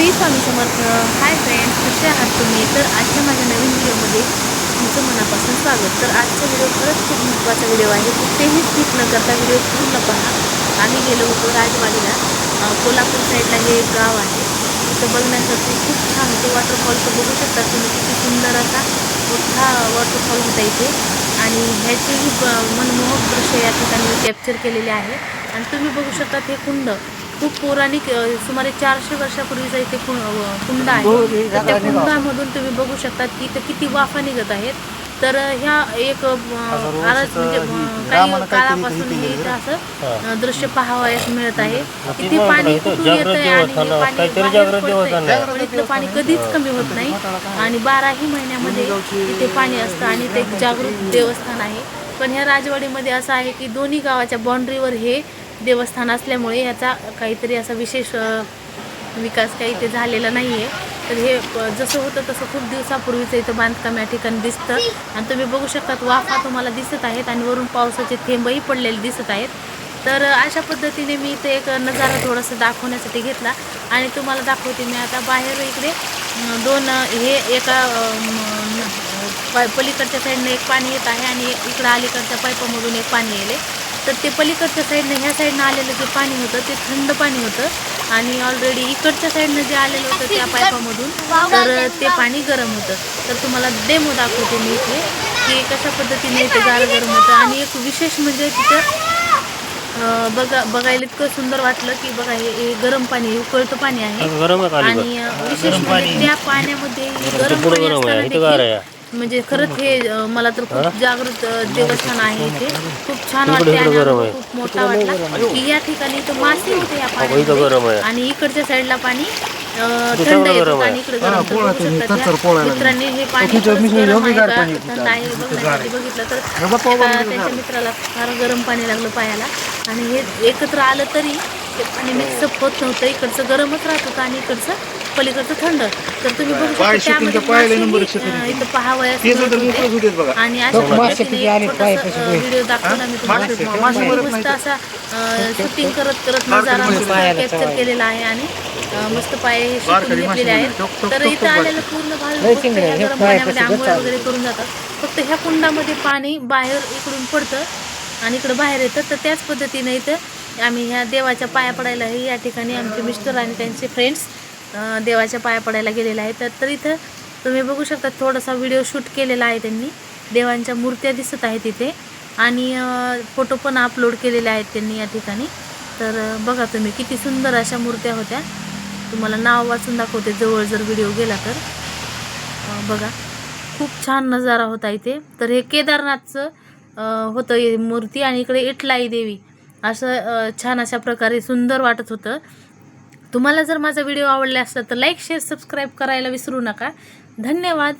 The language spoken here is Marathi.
श्री स्वामी समर्थ. हाय फ्रेंड्स कसे आहात तुम्ही? तर आजच्या माझ्या नवीन व्हिडिओमध्ये तुमचं मनापासून स्वागत. तर आजचा व्हिडिओ खरंच खूप महत्त्वाचा व्हिडिओ आहे. कुठेही स्किप न करता व्हिडिओ पूर्ण पहा. आम्ही गेलो होतो राजवाडीला. कोल्हापूर साईडला हे एक गाव आहे. तिथं बघण्यासाठी खूप छान होतं वॉटरफॉल तर बघू शकता तुम्ही. किती सुंदर असा मोठा वॉटरफॉल होता इथे. आणि ह्याचेही ब- मनमोहक दृश्य या ठिकाणी कॅप्चर केलेले आहे. आणि तुम्ही बघू शकता हे कुंड. खूप पौराणिक सुमारे चारशे वर्षापूर्वीचा इथे कुंड आहे. तर त्या कुंडामधून तुम्ही बघू शकता की इथं किती वाफा निघत आहेत. तर ह्या एक अ, आरच म्हणजे काही काळापासून हे इथं असं दृश्य पाहावयास मिळत आहे. किती पाणी कुठून येत आहे आणि हे पाणी इथलं पाणी कधीच कमी होत नाही. आणि बाराही महिन्यामध्ये इथे पाणी असतं आणि ते एक जागृत देवस्थान आहे. पण ह्या राजवाडीमध्ये असं आहे की दोन्ही गावाच्या बाँड्रीवर हे देवस्थान असल्यामुळे याचा काहीतरी असा विशेष विकास काही इथे झालेला नाही आहे तर हे जसं होतं तसं खूप दिवसापूर्वीचं इथं बांधकाम या ठिकाणी दिसतं. आणि तुम्ही बघू शकतात वाफा तुम्हाला दिसत आहेत आणि वरून पावसाचे थेंबही पडलेले दिसत आहेत. तर अशा पद्धतीने मी इथे एक नजारा थोडासा दाखवण्यासाठी घेतला आणि तुम्हाला दाखवते मी आता बाहेर इकडे दोन हे एका प- पलीकडच्या साईडनं एक पाणी येत आहे आणि इकडं अलीकडच्या पाईपामधून एक पाणी येईल तर ते पलीकडच्या साईडनं ह्या साईडनं आलेलं जे पाणी होतं ते थंड पाणी होतं. आणि ऑलरेडी इकडच्या साईडनं जे आलेलं होतं त्या पाईपामधून तर ते पाणी गरम होतं. तर तुम्हाला डेमो दाखवते मी इथे की कशा पद्धतीने इथे गार गरम होतं. आणि एक विशेष म्हणजे तिथं बघा बघायला इतकं सुंदर वाटलं की बघा हे गरम पाणी उकळतं पाणी आहे. आणि विशेष म्हणजे त्या पाण्यामध्ये गरम पाणी असताना म्हणजे खरंच हे मला तर खूप जागृत देवस्थान आहे इथे. खूप छान वाटते आणि अनुभव. खूप मोठा वाटला की या ठिकाणी इथं मासे होते या पाण्यामध्ये गरम आहे. आणि इकडच्या साईडला पाणी थंड गरम येत. आणि इकडे गरम तर. मित्रांनी हे पाणी गरम आहे. का पाणी थंड आहे. बघितलं तर हे त्याच्या मित्राला फार गरम पाणी लागलं पायाला. आणि हे एकत्र आलं तरी ते पाणी मिक्सअप होत नव्हतं. इकडचं गरमच राहत होतं आणि इकडचं पलीकडचं थंड. तर तुम्ही बघू शकता पाय त्यामध्ये शिकून तर पायाला नंबर मासेही, शिकून अं, इथं पाहावयास ते मिळत तर मोकळंच होते होतेच बघा. आणि अशा मासे पद्धतीने किती एक आले, पाय छोटासा, कसे अं, होते? व्हिडिओ दाखवला मी तुम्हाला. मासे- आणि मासे मी मरत मस्त नाहीत. असा शूटिंग करत करत नजारा मस्त कॅप्चर केलेला आहे आणि अं, मस्त पाय हे शिकून बारकाली घेतलेले आहेत. टोक- टोक- तर टोक- इथं टोक आलेलं पूर्ण गरम पाण्यामध्ये आंघोळ वगैरे करून जातात. फक्त ह्या कुंडामध्ये पाणी बाहेर इकडून पडतं आणि इकडं बाहेर येतं. तर त्याच पद्धतीने इथं आम्ही ह्या देवाच्या पाया पडायलाही या ठिकाणी आमचे मिस्टर आणि त्यांचे फ्रेंड्स देवाच्या पाया पडायला गेलेला आहे. तर तर इथं तुम्ही बघू शकता थोडासा व्हिडिओ शूट केलेला आहे त्यांनी. देवांच्या मूर्त्या दिसत आहेत इथे. आणि फोटो पण अपलोड केलेले आहेत त्यांनी या ठिकाणी. तर बघा तुम्ही किती सुंदर अशा मूर्त्या होत्या. तुम्हाला नाव वाचून दाखवते जवळ जर व्हिडिओ गेला तर. बघा खूप छान नजारा होता इथे. तर हे केदारनाथचं होतं हे मूर्ती आणि इकडे इटलाई देवी. असं छान अशा प्रकारे सुंदर वाटत होतं. तुम्हाला जर माझा व्हिडिओ आवडला असला तर लाईक शेअर सबस्क्राईब करायला विसरू नका. धन्यवाद.